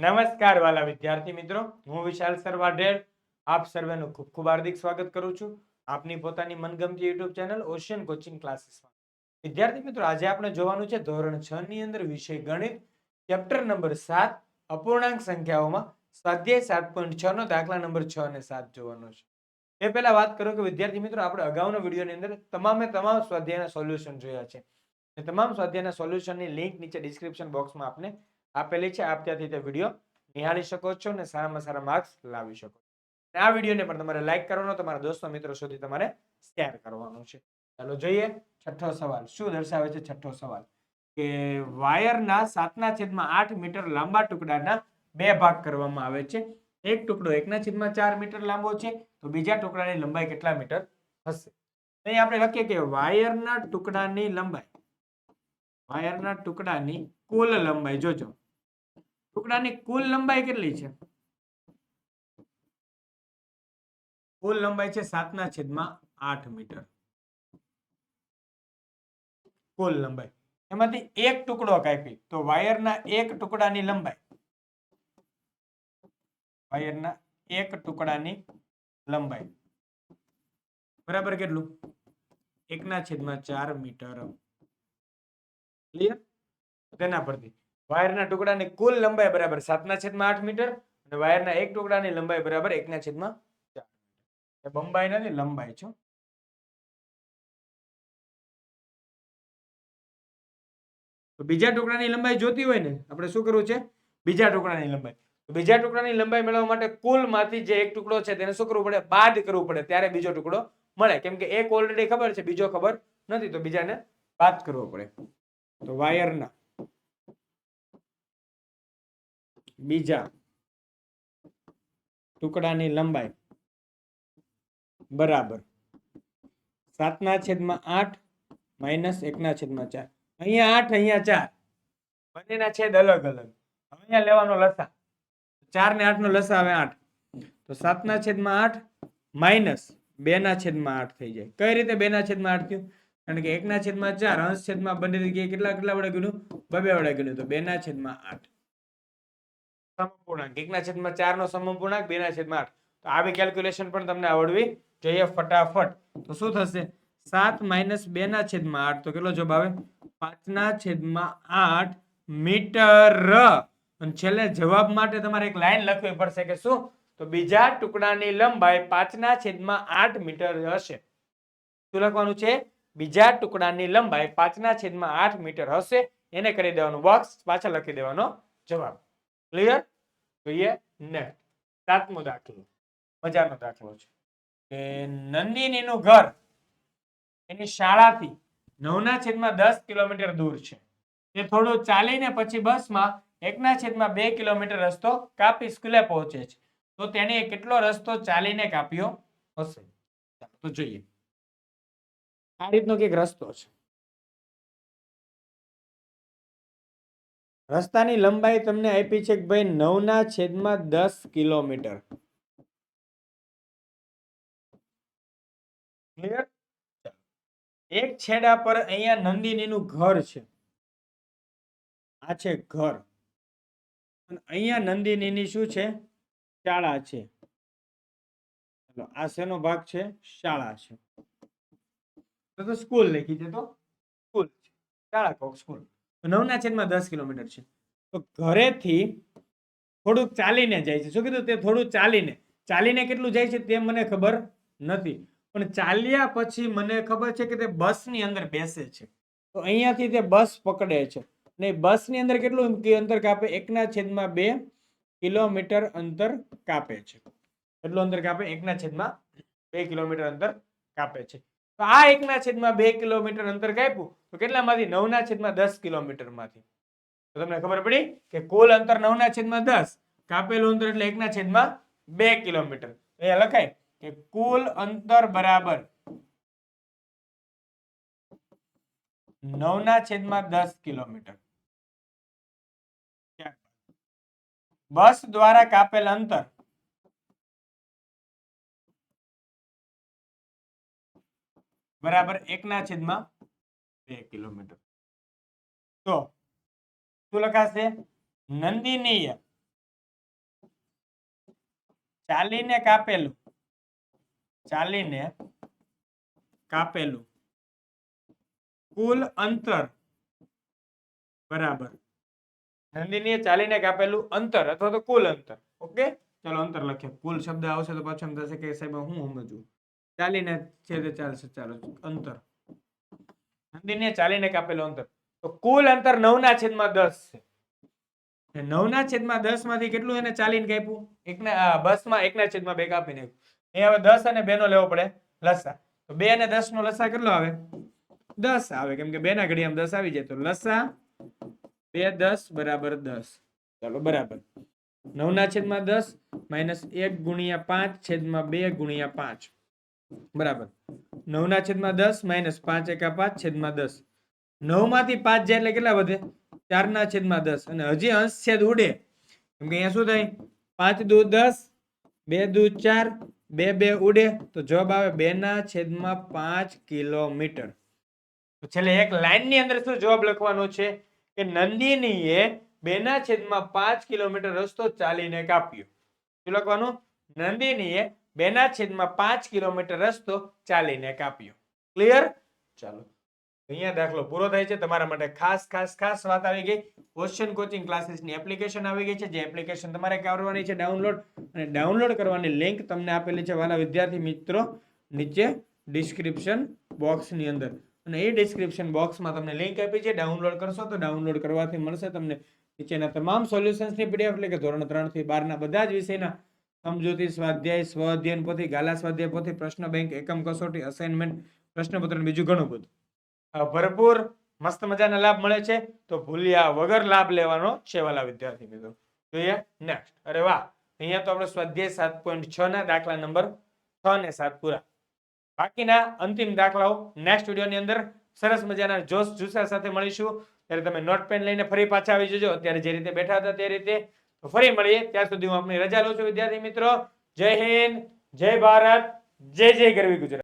નમસ્કાર વાલા વિદ્યાર્થી મિત્રો. હું વિશાલ સર વાઢેર આપ સર્વેનું ખૂબ ખૂબ હાર્દિક સ્વાગત કરું છું. આપની પોતાની મનગમતી યુટ્યુબ ચેનલ ઓશિયન કોચિંગ ક્લાસીસમાં વિદ્યાર્થી મિત્રો, આજે આપણે જોવાનું છે ધોરણ છ ની અંદર વિષય ગણિત, ચેપ્ટર નંબર સાત, અપૂર્ણાંક સંખ્યાઓમાં સ્વાધ્યાય સાત પોઈન્ટ છ નો દાખલા નંબર છ અને સાત જોવાનો છે. એ પહેલા વાત કરું કે વિદ્યાર્થી મિત્રો, આપણે અગાઉના વિડીયોની અંદર તમામે તમામ સ્વાધ્યાયના સોલ્યુશન જોયા છે. તમામ સ્વાધ્યાયના સોલ્યુશનની લિંક નીચે ડિસ્ક્રિપ્શન બોક્સમાં આપને આપેલી છે. આપ ત્યાંથી તે વીડિયો નિહાળી શકો છો અને સારામાં સારા માર્ક્સ લાવી શકો છો. આ વિડીયોને પણ તમારે લાઈક કરવાનો, તમારા દોસ્તો મિત્રો સુધી તમારે શેર કરવાનો છે. ચાલો જોઈએ. છઠ્ઠો સવાલ. શું દર્શાવે છે છઠ્ઠો સવાલ? કે વાયરના સાતના છેદમાં આઠ મીટર લાંબા ટુકડાના બે ભાગ કરવામાં આવે છે. એક ટુકડો એકના છેદમાં ચાર મીટર લાંબો છે. તો બીજા ટુકડાની લંબાઈ કેટલા મીટર હશે? અહીં આપણે લખીએ કે વાયરના ટુકડાની લંબાઈ વાયરના ટુકડાની કુલ લંબાઈ, જોજો. ટુકડાની કુલ લંબાઈ કેટલી છે? કુલ લંબાઈ છે સાતના છેદમાં આઠ મીટર. કુલ લંબાઈ. એમાંથી એક ટુકડો કાપી, તો વાયરના એક ટુકડાની લંબાઈ. વાયરના એક ટુકડાની લંબાઈ. બરાબર કેટલું? એકના છેદમાં ચાર મીટર. ક્લિયર તેના પરથી. વાયરના ટુકડાની કુલ લંબાઈ બરાબર સાતના છેદમાં આઠ મીટર અને વાયરના એક ટુકડાની લંબાઈ બરાબર એકના છેદમાં ચાર મીટર. બંબાઈ નથી, લંબાઈ છો બીજા ટુકડાની લંબાઈ જોતી હોય ને, આપણે શું કરવું છે? બીજા ટુકડાની લંબાઈ. બીજા ટુકડાની લંબાઈ મેળવવા માટે કુલમાંથી જે એક ટુકડો છે તેને શું કરવું પડે? બાદ કરવું પડે, ત્યારે બીજો ટુકડો મળે. કેમ કે એક ઓલરેડી ખબર છે, બીજો ખબર નથી, તો બીજાને બાદ કરવો પડે. તો વાયરના. બીજા. ટુકડાની લંબાઈ. બરાબર. સાતના છેદમાં આઠ માઇનસ એકના છેદમાં ચાર. અહીંયા આઠ, અહીંયા ચાર. બંનેના છેદ અલગ અલગ. અહીંયા લેવાનો લસા. ચાર ને આઠ નો લસા આવે આઠ. તો સાતના છેદમાં આઠ માઇનસ બે ના છેદમાં આઠ થઈ જાય. કઈ રીતે બે ના છેદમાં આઠ થયું? કારણ કે એકના છેદમાં ચાર, અંશ છેદમાં બંને જગ્યાએ કેટલા કેટલા વડે ગણ્યું? બબે વડે ગણ્યું. તો બે ના છેદમાં આઠ. સમપૂર્ણાંક. એકના છેદમાં ચાર નો સમપૂર્ણાંક બે ના છેદમાં આઠ. તો આવી કેલ્ક્યુલેશન પણ તમને આવડવી જોઈએ ફટાફટ. તો શું થશે? સાત માઇનસ બે ના છેદમાં આઠ. તો કેટલો જવાબ આવે? પાંચના છેદમાં આઠ મીટર. અને છેલ્લે જવાબ માટે તમારે એક લાઈન લખવી પડશે કે શું? તો બીજા ટુકડાની લંબાઈ પાંચના છેદમાં આઠ મીટર હશે. શું લખવાનું છે? બીજા ટુકડાની લંબાઈ પાંચના છેદમાં આઠ મીટર હશે. એને કરી દેવાનું બોક્સ પાછળ લખી દેવાનો જવાબ. ક્લિયર જોઈએ નેક્સ્ટ સાતમો દાખલો. મજાનો દાખલો છે. કે નંદિનીનું ઘર એની શાળાથી નવના છેદમાં દસ કિલોમીટર દૂર છે. તે થોડું ચાલીને પછી બસમાં એકના છેદમાં બે કિલોમીટર રસ્તો કાપી સ્કૂલે પહોંચે છે. તો તેને કેટલો રસ્તો ચાલીને કાપ્યો હશે? તો જોઈએ. આ રીતનો કંઈક રસ્તો છે. રસ્તાની લંબાઈ તમને આપી છે કે ભાઈ નવના છેદમાં દસ કિલોમીટર. ક્લિયર એક છેડા પર અહીંયા નંદિનીનું ઘર છે. આ છે ઘર. અહીંયા નંદિનીની શું છે? શાળા છે. આ શેનો ભાગ છે? શાળા છે. તો સ્કૂલ લખી દે તો? સ્કૂલ શાળા સ્કૂલ નવના છેદમાં દસ કિલોમીટર છે. તો ઘરેથી થોડુંક ચાલીને જાય છે. શું કીધું? તે થોડું ચાલીને. ચાલીને કેટલું જાય છે તે મને ખબર નથી. પણ ચાલ્યા પછી મને ખબર છે કે તે બસની અંદર બેસે છે. તો અહીંયાથી તે બસ પકડે છે. ને બસની અંદર કેટલું અંતર કાપે? એકના છેદમાં બે કિલોમીટર અંતર કાપે છે. કેટલું અંતર કાપે? એકના છેદમાં બે કિલોમીટર અંતર કાપે છે. તો આ એકના છેદમાં બે કિલોમીટર અંતર કાપ્યું, તો કેટલામાંથી? નવના છેદમાં દસ કિલોમીટરમાંથી તો તમને ખબર પડી કે કુલ અંતર નવના છેદમાં દસ, કાપેલું અંતર એટલે એકના છેદમાં બે કિલોમીટર. અહીંયા લખાય કે કુલ અંતર બરાબર નવના છેદમાં દસ કિલોમીટર. બસ દ્વારા કાપેલ અંતર બરાબર એકના છેદમાં બે કિલોમીટર. તો શું લખાશે? નંદિનીય. ચાલીને કાપેલું. ચાલીને કાપેલું. કુલ અંતર. બરાબર. નંદિનીએ ચાલીને કાપેલું અંતર અથવા તો કુલ અંતર. ઓકે? ચલો અંતર લખીએ. કુલ શબ્દ આવશે તો પાછું એમ થશે કે સાહેબ હું સમજવું? ચાલીને છેદે ચાલશે ચાલો અંતર. નંદિનીએ ચાલીને કાપેલો અંતર. તો કુલ અંતર નવના છેદમાં દસ છે. નવના છેદમાં દસમાંથી કેટલું એને ચાલીને કાપ્યું એકના બસમાં એકના છેદમાં બે કાપી નાખ્યું. એ હવે દસ અને બે નો લેવો પડે લસા. તો બે અને દસ નો લસા કેટલો આવે? દસ આવે. કેમ કે બે ના આમ દસ આવી જાય. તો લસા બે દસ બરાબર દસ. ચાલો, બરાબર. નવના છેદમાં દસ માઇનસ એક ગુણ્યા પાંચ છેદમાં બે ગુણ્યા પાંચ. બરાબર. નવના છેદમાં દસ, માઇનસ પાંચ એકા પાંચ, છેદમાં દસ. નવમાંથી પાંચ જાય એટલે કેટલા વધે? ચારના છેદમાં દસ. અને હજી અંશ છેદ ઉડે. કેમ કે અહીંયા શું થાય? પાંચ દુ દસ, બે દુ ચાર, બે બે ઉડે. તો જવાબ આવે બે ના છેદમાં પાંચ કિલોમીટર. છેલ્લે એક લાઈનની અંદર શું જવાબ લખવાનો છે? કે નંદિનીએ બેના છેદમાં પાંચ કિલોમીટર રસ્તો ચાલીને કાપ્યો. શું લખવાનું? નંદિનીએ બેના છેદમાં પાંચ કિલોમીટર રસ્તો ચાલીને કાપ્યો. ક્લિયર ચાલો. અહીંયા દાખલો પૂરો થાય છે. તમારા માટે ખાસ ખાસ ખાસ વાત આવી ગઈ. ક્વેશ્ચન કોચિંગ ક્લાસીસની એપ્લિકેશન આવી ગઈ છે. જે એપ્લિકેશન તમારે કરવાની છે ડાઉનલોડ અને ડાઉનલોડ કરવાની લિંક તમને આપેલી છે વાલા વિદ્યાર્થી મિત્રો નીચે ડિસ્ક્રિપ્શન બોક્સની અંદર. અને એ ડિસ્ક્રિપ્શન બોક્સમાં તમને લિંક આપી છે. ડાઉનલોડ કરશો તો ડાઉનલોડ કરવાથી મળશે તમને નીચેના તમામ સોલ્યુશન્સની પીડીએફ એટલે કે ધોરણ ત્રણથી બારના બધા જ વિષયના સમજૂતી સ્વાધ્યાય સ્વ અધ્યયન પોથી ગાલા સ્વાધ્યાય પોથી પ્રશ્ન બેંક એકમ કસોટી અસાઇનમેન્ટ પ્રશ્નપત્ર બીજું ઘણું બધું. ભરપૂર મસ્ત મજાના લાભ મળે છે. તો ભૂલ્યા વગર લાભ લેવાનો છે વાલા વિદ્યાર્થી મિત્રો. જોઈએ નેક્સ્ટ અરે વાહ, અહીંયા તો આપણે સ્વાધ્યાય સાત પોઈન્ટ છ ના દાખલા નંબર છ ને સાત પૂરા. બાકીના અંતિમ દાખલાઓ નેક્સ્ટ વિડીયોની અંદર સરસ મજાના જોશ જુસ્સા સાથે મળીશું. ત્યારે તમે નોટ પેન લઈને ફરી પાછા આવી જજો. અત્યારે જે રીતે બેઠા હતા તે રીતે તો ફરી મળીએ. ત્યાં સુધી હું આપની રજા લઉં છું, વિદ્યાર્થી મિત્રો. જય હિન્દ, જય ભારત, જય જય ગરવી ગુજરાત.